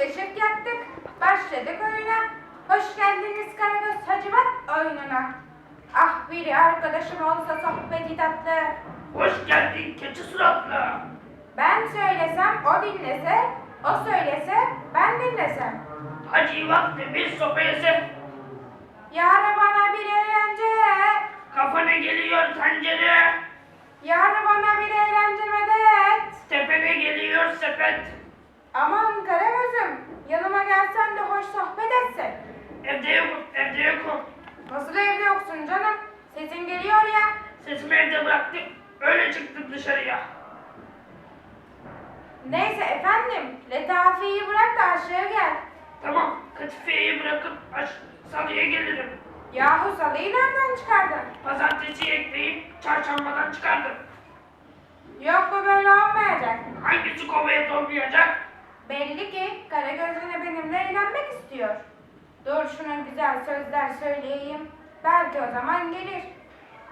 deşek yaptık, başladık oyuna. Hoş geldiniz Karagöz Hacivat oyununa. Ah biri arkadaşım olsa sohbeti tatlı. Hoş geldin keçi suratlı. Ben söylesem o dinlese, o söylese ben dinlesem. Hacivat bir sopa yese. Yarın bana bir eğlence. Kafana geliyor tencere. Yarın bana bir eğlence medet. Tepene geliyor sepet. Aman Karagöz'üm, yanıma gelsen de hoş sohbet etsek. Evde yokum, evde yokum. Nasıl evde yoksun canım? Sesin geliyor ya. Sesimi evde bıraktım. Öyle çıktım dışarıya. Neyse efendim, letafiyi bırak da aşağı gel. Tamam, katifeyi bırakıp aş salıya gelirim. Yahu salıyı nereden çıkardın? Pazartesi ekleyip çarşambadan çıkardım. Yok bu böyle olmayacak. Hangisi kovaya dolmayacak? Belli ki Karagöz'üne benimle eğlenmek istiyor. Dur şuna güzel sözler söyleyeyim. Belki o zaman gelir.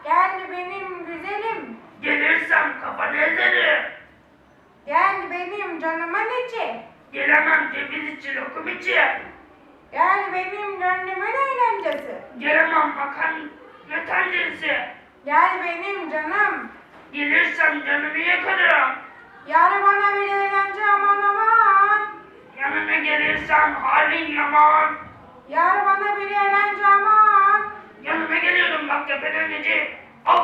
Gel benim güzelim. Gelirsem kafanı ezerim. Gel benim canımın içi. Gelemem ceviz içi, lokum içi. Gel benim gönlümün eğlencesi. Gelemem makarna tenceresi. Gel benim canım. Gelirsem canını yakarım. Gelirsem halin yaman. Yar bana bir eğlence aman. Yanına geliyorum bak tepeden önce.